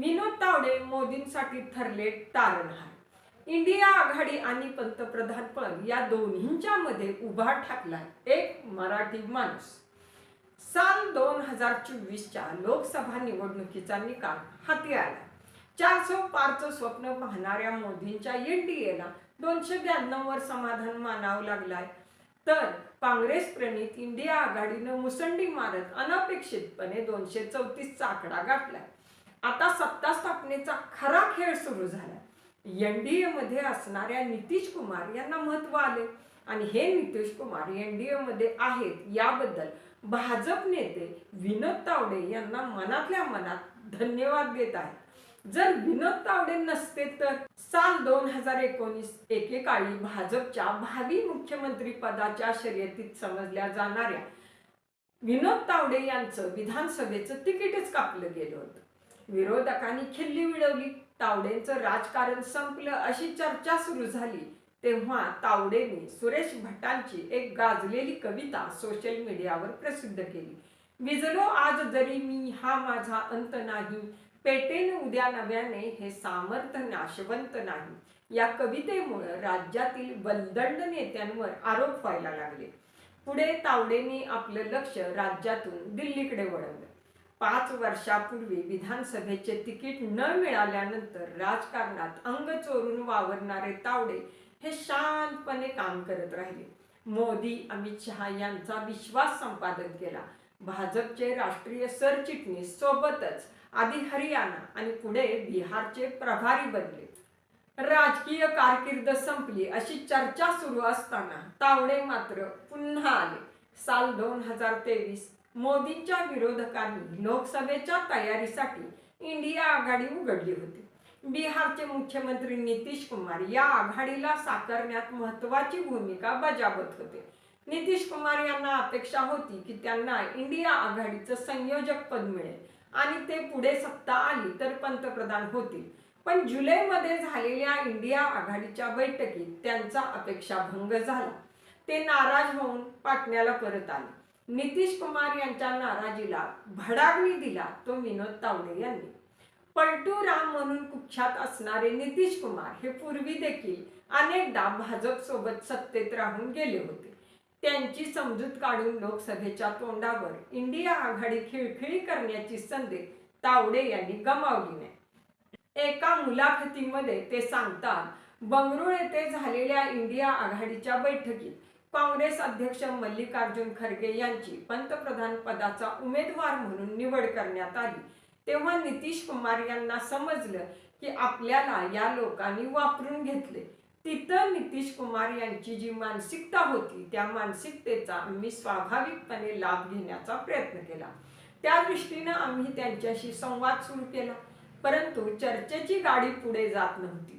विनोद तावडे मोदींसाठी ठरले तारणहार. इंडिया आघाडी आणि पंतप्रधान पद या दोन्हींच्या मध्ये उभा ठाकलाय एक मराठी माणूस. साल दोन हजार चोवीसच्या लोकसभा निवडणुकीचा निकाल हाती आला. चारशे पारचं स्वप्न पाहणाऱ्या मोदींच्या एनडीएला दोनशे ब्याण्णव वर समाधान मानावं लागलाय. तर काँग्रेस प्रणित इंडिया आघाडीनं मुसंडी मारत अनपेक्षितपणे दोनशे चौतीसचा आकडा गाठलाय. आता सत्ता स्थापनेचा खरा खेळ सुरू झाला. एनडीए मध्ये असणाऱ्या नितीश कुमार यांना महत्त्व आले. आणि हे नितीश कुमार एनडीए मध्ये आहेत याबद्दल भाजप नेते विनोद तावडे यांना मनातल्या मनात धन्यवाद देत आहेत. जर विनोद तावडे नसते तर साल दोन हजार एकोणीस एकेकाळी भाजपच्या भावी मुख्यमंत्री पदाच्या शर्यतीत समजल्या जाणाऱ्या विनोद तावडे यांचं विधानसभेचं तिकीटच कापलं गेलं होतं. विरोधकांनी खिल्ली मिळवली तावडेंचं राजकारण संपलं अशी चर्चा सुरू झाली. तेव्हा तावडेने सुरेश भटांची एक गाजलेली कविता सोशल मीडियावर प्रसिद्ध केली. विजलो आज जरी मी हा माझा अंत नाही. पेटेन उद्या नव्याने हे सामर्थ्य नाशवंत नाही. या कवितेमुळं राज्यातील बलदंड नेत्यांवर आरोप व्हायला लागले. पुढे तावडेने आपलं लक्ष राज्यातून दिल्लीकडे वळवलं. पाच वर्षापूर्वी विधानसभेचे तिकीट न मिळाल्यानंतर राजकारणात अंग चोरून वावरणारे तावडे हे शांतपणे काम करत राहिले. मोदी अमित शहा यांचा विश्वास संपादन केला. भाजपचे राष्ट्रीय सरचिटणीस सोबतच आधी हरियाणा आणि पुढे बिहारचे प्रभारी बनले. राजकीय कारकीर्द संपली अशी चर्चा सुरू असताना तावडे मात्र पुन्हा आले. साल दोन हजार तेवीस मोदींच्या विरोधकांनी लोकसभेच्या तयारीसाठी इंडिया आघाडी उघडली होती. बिहारचे मुख्यमंत्री नितीश कुमार या आघाडीला साकारण्यात महत्वाची भूमिका बजावत होते. नितीश कुमार यांना अपेक्षा होती की त्यांना इंडिया आघाडीचं संयोजक पद मिळेल आणि ते पुढे सत्ता आली तर पंतप्रधान होतील. पण जुलैमध्ये झालेल्या इंडिया आघाडीच्या बैठकीत त्यांचा अपेक्षा भंग झाला. ते नाराज होऊन पाटण्याला परत आले. नितीश कुमार यांच्या नाराजीला भडागणी दिला तो विनोद तावडे यांनी. पलटू राम म्हणून कुख्यात असणारे नितीश कुमार हे पूर्वी देखील अनेकदा भाजप सोबत सत्तेत राहून गेले होते. त्यांची समजूत काढून लोकसभेच्या तोंडावर इंडिया आघाडी खिळखिळी करण्याची संधी तावडे यांनी गमावली नाही. एका मुलाखतीमध्ये ते सांगतात बंगळुरू येथे झालेल्या इंडिया आघाडीच्या बैठकीत काँग्रेस अध्यक्ष मल्लिकार्जुन खरगे यांची पंतप्रधान पदाचा उमेदवार म्हणून निवड करण्यात आली. तेव्हा नितीश कुमार यांना समजलं की आपल्याला या लोकांनी वापरून घेतले. तिथं नितीश कुमार यांची जी मानसिकता होती त्या मानसिकतेचा आम्ही स्वाभाविकपणे लाभ घेण्याचा प्रयत्न केला. त्या दृष्टीनं आम्ही त्यांच्याशी संवाद सुरू केला. परंतु चर्चेची गाडी पुढे जात नव्हती.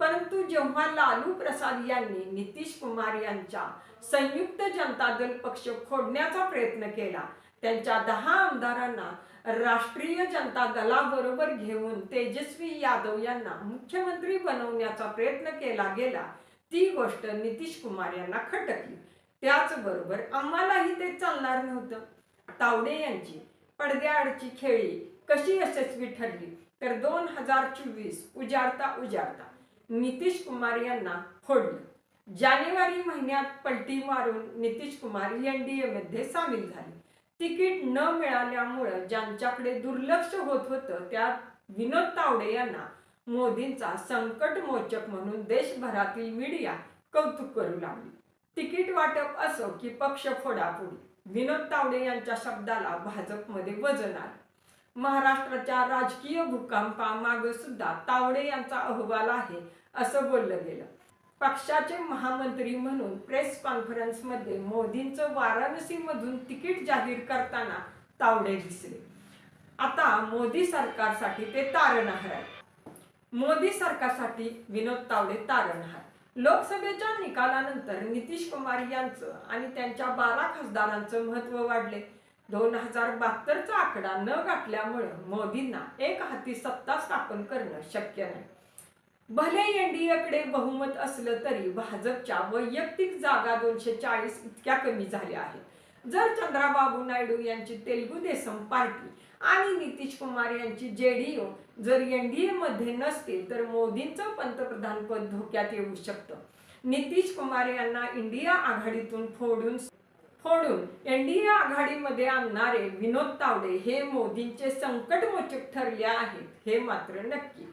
परंतु जेव्हा लालू प्रसाद यांनी नितीश कुमार यांच्या संयुक्त जनता दल पक्ष फोडण्याचा प्रयत्न केला त्यांच्या दहा आमदारांना राष्ट्रीय जनता दलाबरोबर घेऊन तेजस्वी यादव यांना मुख्यमंत्री बनवण्याचा प्रयत्न केला गेला ती गोष्ट नितीश कुमार यांना खटकली. त्याचबरोबर आम्हालाही ते चालणार नव्हतं. तावडे यांची पडद्याआडची खेळी कशी यशस्वी ठरली तर दोन हजार चोवीस उजाडता उजाडता नितीश कुमार यांना फोडलं. जानेवारी महिन्यात पलटी मारून नितीश कुमार एनडीए मध्ये सामील झाले. तिकीट न मिळाल्यामुळं ज्यांच्याकडे दुर्लक्ष होत होतं त्या विनोद तावडे यांना मोदींचा संकटमोचक म्हणून देशभरातील मीडिया कौतुक करू लागली. तिकीट वाटप असो की पक्ष फोडाफोडी विनोद तावडे यांच्या शब्दाला भाजपमध्ये वजन आलं. महाराष्ट्राच्या राजकीय भूकंपामागे सुद्धा तावडे यांचा अहवाल आहे असं बोललं गेलं. पक्षाचे महामंत्री म्हणून प्रेस कॉन्फरन्समध्ये मोदींचं वाराणसीमधून तिकीट जाहीर करताना तावडे दिसले. आता मोदी सरकारसाठी ते तारणहार आहे मोदी सरकारसाठी विनोद तावडे तारणहार लोकसभेच्या निकालानंतर नितीश कुमार यांचं आणि त्यांच्या बारा खासदारांचं महत्त्व वाढले. दोन हजार बहात्तरचा आकडा न गाठल्यामुळं मोदींना एक हाती सत्ता स्थापन करणं शक्य नाही. भले एनडीएकडे बहुमत असलं तरी भाजपच्या वैयक्तिक जागा दोनशे चाळीस इतक्या कमी झाल्या आहेत. जर चंद्राबाबू नायडू यांची तेलुगू देसम पार्टी आणि नितीश कुमार यांची जेडीयू जर एनडीए मध्ये नसतील तर मोदींचं पंतप्रधानपद धोक्यात येऊ शकतं. नितीश कुमार यांना इंडिया आघाडीतून फोडून फोडून एनडीए आघाडीमध्ये आणणारे विनोद तावडे हे मोदींचे संकटमोचक ठरले आहेत हे मात्र नक्की.